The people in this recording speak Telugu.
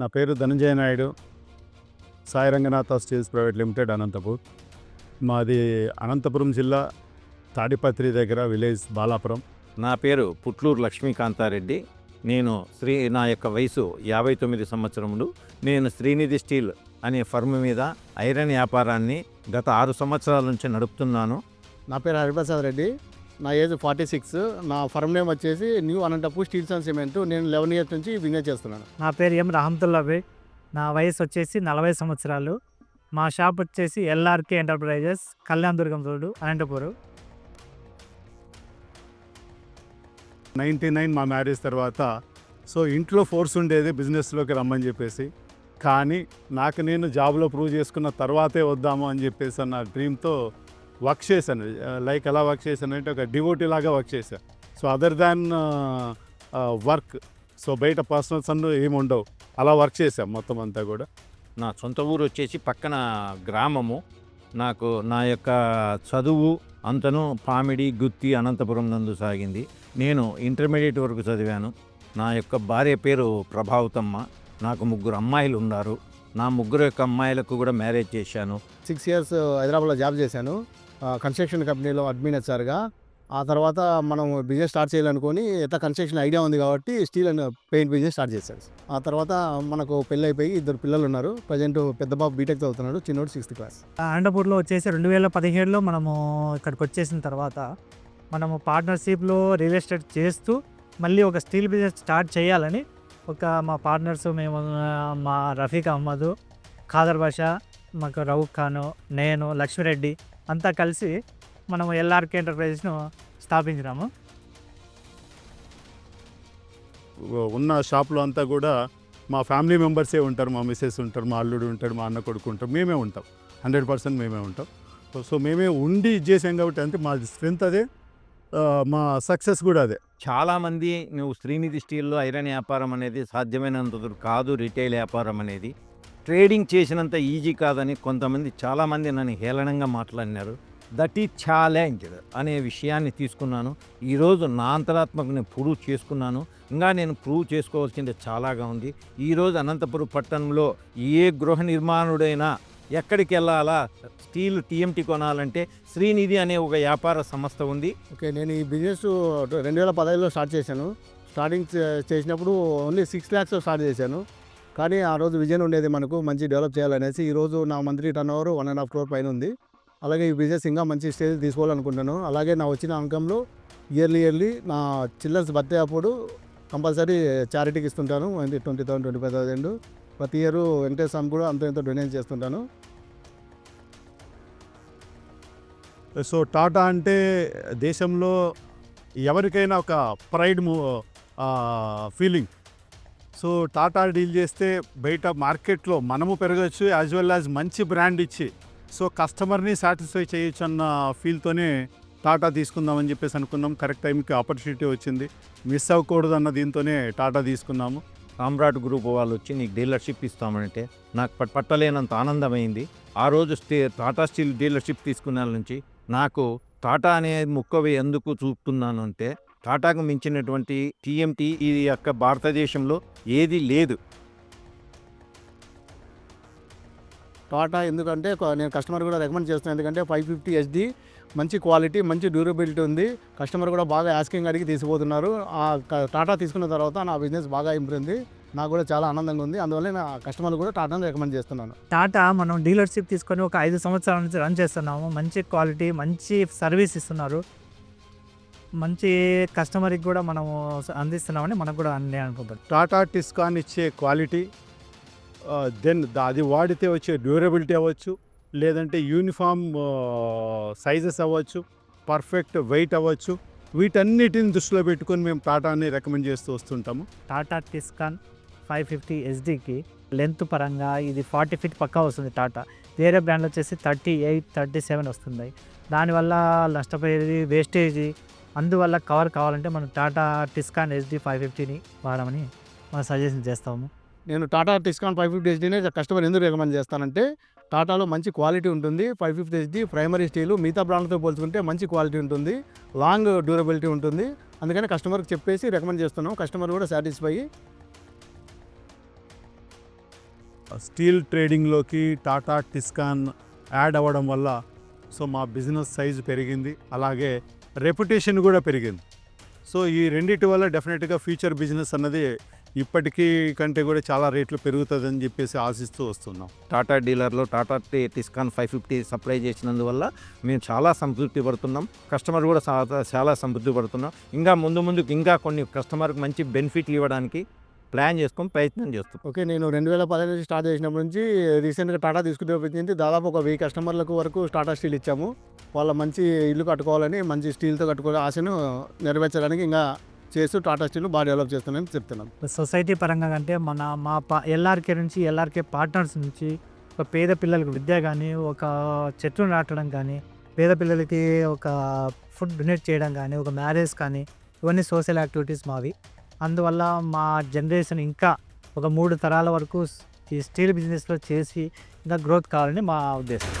నా పేరు Dhananjaya Naidu Sai Ranganatha steels private limited Anantapur. మాది అనంతపురం జిల్లా తాడిపత్రి దగ్గర విలేజ్ బాలాపురం. నా పేరు పుట్లూరు లక్ష్మీకాంతారెడ్డి. నేను శ్రీ నా యొక్క వయసు యాభై తొమ్మిది సంవత్సరములు నేను శ్రీనిధి స్టీల్ అనే ఫర్మ్ మీద ఐరన్ వ్యాపారాన్ని గత ఆరు సంవత్సరాల నుంచి నడుపుతున్నాను. నా పేరు హరిప్రసాద్ రెడ్డి. నా ఏజ్ ఫార్టీ సిక్స్. నా ఫర్మ్ నేమ్ వచ్చేసి new Anantapur steels and cement. నేను లెవెన్ ఇయర్స్ నుంచి బిజినెస్ చేస్తున్నాను. నా పేరు ఎం రహమతుల్లా బే. నా వయసు వచ్చేసి నలభై సంవత్సరాలు. మా షాప్ వచ్చేసి LRK enterprises Kalyan Durgam road Anantapuram. Ninety nine మా మ్యారేజ్ తర్వాత సో ఇంట్లో ఫోర్స్ ఉండేది బిజినెస్లోకి రమ్మని చెప్పేసి. కానీ నాకు నేను జాబ్లో ప్రూవ్ చేసుకున్న తర్వాతే వద్దాము అని చెప్పేసి అన్న డ్రీమ్తో వర్క్ చేశాను. లైక్ ఎలా వర్క్ చేశాను అంటే ఒక డివోటీ లాగా వర్క్ చేశాను so other than work so బయట పర్సనల్స్ అన్ను ఏమి ఉండవు అలా వర్క్ చేశాం మొత్తం అంతా కూడా. నా సొంత ఊరు వచ్చేసి పక్కన గ్రామము. నాకు నా యొక్క చదువు అంతను పామిడి గుత్తి అనంతపురం నందు సాగింది. నేను ఇంటర్మీడియట్ వరకు చదివాను. నా యొక్క భార్య పేరు ప్రభావతమ్మ. నాకు ముగ్గురు అమ్మాయిలు ఉన్నారు. నా ముగ్గురు యొక్క అమ్మాయిలకు కూడా మ్యారేజ్ చేశాను. సిక్స్ ఇయర్స్ హైదరాబాద్లో జాబ్ చేశాను. కన్స్ట్రక్షన్ కంపెనీలో అడ్మిన్ ఆ తర్వాత మనం బిజినెస్ స్టార్ట్ చేయాలనుకొని ఎంత కన్స్ట్రక్షన్ ఐడియా ఉంది కాబట్టి steel and paint business start చేశాను ఆ తర్వాత మనకు పెళ్ళి అయిపోయి ఇద్దరు పిల్లలు ఉన్నారు. ప్రజెంట్ పెద్ద బాబు బీటెక్ చదువుతున్నాడు చిన్నోడు సిక్స్త్ క్లాస్ అనంతపూర్లో వచ్చేసి రెండు వేల పదిహేడులో మనము ఇక్కడికి వచ్చేసిన తర్వాత మనము పార్ట్నర్షిప్లో రియల్ ఎస్టేట్ చేస్తూ మళ్ళీ ఒక స్టీల్ బిజినెస్ స్టార్ట్ చేయాలని ఒక మా పార్ట్నర్స్ మేము మా రఫీక్ అహ్మద్ ఖాదర్ బాషా మాకు రౌఫ్ ఖాను నేను లక్ష్మిరెడ్డి అంతా కలిసి మనము ఎల్ఆర్కే ఎంటర్ప్రైజెస్ను స్థాపించినాము. ఉన్న షాప్లో అంతా కూడా మా ఫ్యామిలీ మెంబర్సే ఉంటారు మా మిస్సెస్ ఉంటారు మా అల్లుడు ఉంటాడు మా అన్న కొడుకు ఉంటారు మేమే ఉంటాం. హండ్రెడ్ పర్సెంట్ మేమే ఉంటాం. సో- మేమే ఉండి ఇది చేసాం కాబట్టి అంటే మా స్ట్రెంత్ అదే మా సక్సెస్ కూడా అదే. చాలామంది నువ్వు శ్రీనిధి స్టీల్లో ఐరన్ వ్యాపారం అనేది సాధ్యమైనంత కాదు రిటైల్ వ్యాపారం అనేది. ట్రేడింగ్ చేసినంత ఈజీ కాదని కొంతమంది చాలామంది నన్ను హేళనంగా మాట్లాడినారు. దట్ ఈ ఛాలెంజ్ అనే విషయాన్ని తీసుకున్నాను. ఈరోజు నా అంతరాత్మకు నేను ప్రూవ్ చేసుకున్నాను. ఇంకా నేను ప్రూవ్ చేసుకోవాల్సింది చాలాగా ఉంది. ఈరోజు అనంతపురం పట్టణంలో ఏ గృహ నిర్మాణుడైనా ఎక్కడికి వెళ్ళాలా? స్టీల్ టీఎంటీ కొనాలంటే శ్రీనిధి అనే ఒక వ్యాపార సంస్థ ఉంది. ఓకే నేను ఈ బిజినెస్ రెండు వేల పదహైదులో స్టార్ట్ చేశాను. స్టార్టింగ్ చేసినప్పుడు ఓన్లీ సిక్స్ ల్యాక్స్ స్టార్ట్ చేశాను. కానీ ఆ రోజు విజన్ ఉండేది మనకు మంచి డెవలప్ చేయాలనేసి ఈరోజు నా monthly turnover one and half crore పైన ఉంది. అలాగే ఈ బిజినెస్ ఇంకా మంచి స్టేజ్ తీసుకోవాలనుకుంటున్నాను. అలాగే నా వచ్చిన అంకంలో ఇయర్లీ ఇయర్లీ నా చిల్డ్రన్స్ బర్త్డే అప్పుడు కంపల్సరీ చారిటీకి ఇస్తుంటాను. Twenty thousand twenty five thousand ప్రతి ఇయర్ వెంకటేశ్వర స్వామి కూడా అంత ఎంతో డొనేట్ చేస్తుంటాను. సో టాటా అంటే దేశంలో ఎవరికైనా ఒక pride feeling so Tata deal చేస్తే బయట మార్కెట్లో మనము పెరగచ్చు యాజ్ వెల్ యాజ్ మంచి బ్రాండ్ ఇచ్చి సో కస్టమర్ని సాటిస్ఫై చేయొచ్చు అన్న ఫీల్తోనే టాటా తీసుకుందామని చెప్పేసి అనుకున్నాం. కరెక్ట్ టైంకి ఆపర్చునిటీ వచ్చింది. మిస్ అవ్వకూడదు అన్న దీంతోనే టాటా తీసుకున్నాము. కామ్రాట్ గ్రూప్ వాళ్ళు వచ్చి నీకు డీలర్షిప్ ఇస్తామంటే నాకు పట్టలేనంత ఆనందమైంది. ఆ రోజు స్టే టాటా స్టీల్ డీలర్షిప్ తీసుకున్న నుంచి నాకు టాటా అనే ముక్కవి ఎందుకు చూపుతున్నాను అంటే టాటాకు మించినటువంటి టీఎంటీ ఈ యొక్క భారతదేశంలో ఏది లేదు. టాటా ఎందుకంటే నేను కస్టమర్ కూడా రికమెండ్ చేస్తున్నాను ఎందుకంటే ఫైవ్ ఫిఫ్టీ హెచ్డి మంచి క్వాలిటీ మంచి డ్యూరబిలిటీ ఉంది. కస్టమర్ కూడా బాగా యాస్కింగ్ అడిగి తీసుకుపోతున్నారు. ఆ టాటా తీసుకున్న తర్వాత నా బిజినెస్ బాగా ఇంప్రూవ్ ఉంది. నాకు కూడా చాలా ఆనందంగా ఉంది. అందువల్ల నా కస్టమర్లు కూడా టాటాని రికమెండ్ చేస్తున్నాను. టాటా మనం డీలర్షిప్ తీసుకొని ఒక ఐదు సంవత్సరాల నుంచి రన్ చేస్తున్నాము. మంచి క్వాలిటీ మంచి సర్వీస్ ఇస్తున్నారు. మంచి కస్టమర్కి కూడా మనము అందిస్తున్నామని మనకు కూడా అన్నీ అనుకుంటారు టాటా టిస్కాన్ ఇచ్చే క్వాలిటీ దెన్ అది వాడితే వచ్చే డ్యూరబిలిటీ అవ్వచ్చు లేదంటే యూనిఫామ్ సైజెస్ అవ్వచ్చు పర్ఫెక్ట్ వెయిట్ అవ్వచ్చు వీటన్నిటిని దృష్టిలో పెట్టుకొని మేము టాటాని రికమెండ్ చేస్తూ వస్తుంటాము. టాటా టిస్కాన్ ఫైవ్ ఫిఫ్టీ ఎస్డీకి లెంత్ పరంగా ఇది ఫార్టీ ఫీట్ పక్కా వస్తుంది టాటా. వేరే బ్రాండ్ వచ్చేసి థర్టీ ఎయిట్ థర్టీ సెవెన్ వస్తుంది దానివల్ల నష్టపోయేది వేస్టేజ్ అందువల్ల కవర్ కావాలంటే మనం టాటా టిస్కాన్ ఎస్డి ఫైవ్ ఫిఫ్టీని వాడమని మనం సజెషన్ చేస్తాము. నేను టాటా టిస్కాన్ ఫైవ్ ఫిఫ్టీ హెచ్డీనే కస్టమర్ ఎందుకు రికమెండ్ చేస్తానంటే టాటాలో మంచి క్వాలిటీ ఉంటుంది. Five fifty HD primary steel మిగతా బ్రాండ్తో పోల్చుకుంటే మంచి క్వాలిటీ ఉంటుంది. లాంగ్ డ్యూరబిలిటీ ఉంటుంది. అందుకని కస్టమర్కి చెప్పేసి రికమెండ్ చేస్తున్నాం. కస్టమర్ కూడా సాటిస్ఫై స్టీల్ ట్రేడింగ్లోకి టాటా టిస్కాన్ యాడ్ అవ్వడం వల్ల సో మా బిజినెస్ సైజు పెరిగింది. అలాగే రెప్యుటేషన్ కూడా పెరిగింది. సో ఈ రెండిటి వల్ల డెఫినెట్గా ఫ్యూచర్ బిజినెస్ అన్నది ఇప్పటికీ కంటే కూడా చాలా రేట్లు పెరుగుతుందని చెప్పేసి ఆశిస్తూ వస్తున్నాం. టాటా డీలర్లో టాటా టి- టిస్కాన్ ఫైవ్ ఫిఫ్టీ సప్లై చేసినందువల్ల మేము చాలా సంతృప్తి పడుతున్నాం. కస్టమర్ కూడా చాలా సంతృప్తి పడుతున్నాం. ఇంకా ముందు ముందుకు ఇంకా కొన్ని కస్టమర్కి మంచి బెనిఫిట్లు ఇవ్వడానికి ప్లాన్ చేసుకొని ప్రయత్నం చేస్తాం ఓకే నేను రెండు వేల పదిహేను నుంచి స్టార్ట్ చేసినప్పటి నుంచి రీసెంట్గా టాటా తీసుకునే దాదాపు ఒక వెయ్యి కస్టమర్లకు వరకు టాటా స్టీల్ ఇచ్చాము. వాళ్ళ మంచి ఇల్లు కట్టుకోవాలని మంచి స్టీల్తో కట్టుకోవాలి ఆశను నెరవేర్చడానికి ఇంకా చేస్తూ టాటా స్టీల్ బాగా డెవలప్ చేస్తున్నాను చెప్తున్నాను. సొసైటీ పరంగా అంటే మన మా పా ఎల్ఆర్కే నుంచి ఎల్ఆర్కే పార్ట్నర్స్ నుంచి ఒక పేద పిల్లలకు విద్య కానీ ఒక చెట్లు నాటడం కానీ పేద పిల్లలకి ఒక ఫుడ్ డొనేట్ చేయడం కానీ ఒక మ్యారేజ్ కానీ ఇవన్నీ సోషల్ యాక్టివిటీస్ మావి. అందువల్ల మా జనరేషన్ ఇంకా ఒక మూడు తరాల వరకు ఈ స్టీల్ బిజినెస్లో చేసి ఇంకా గ్రోత్ కావాలని మా ఉద్దేశం.